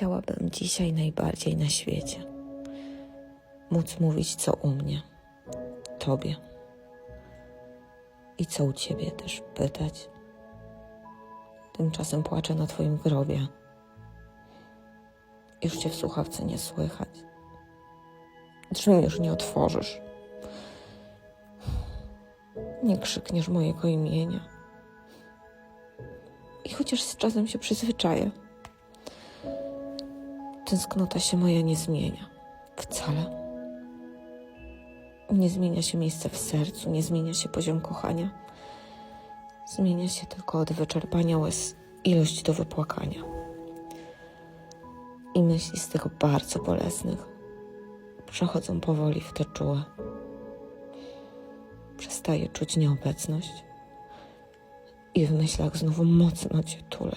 Chciałabym dzisiaj najbardziej na świecie móc mówić, co u mnie, tobie i co u ciebie też pytać. Tymczasem płaczę na twoim grobie. Już cię w słuchawce nie słychać. Drzwi już nie otworzysz. Nie krzykniesz mojego imienia. I chociaż z czasem się przyzwyczaję, tęsknota się moja nie zmienia. Wcale. Nie zmienia się miejsce w sercu, nie zmienia się poziom kochania. Zmienia się tylko od wyczerpania łez ilość do wypłakania. I myśli z tego bardzo bolesnych przechodzą powoli w te czułe. Przestaję czuć nieobecność i w myślach znowu mocno cię tulę.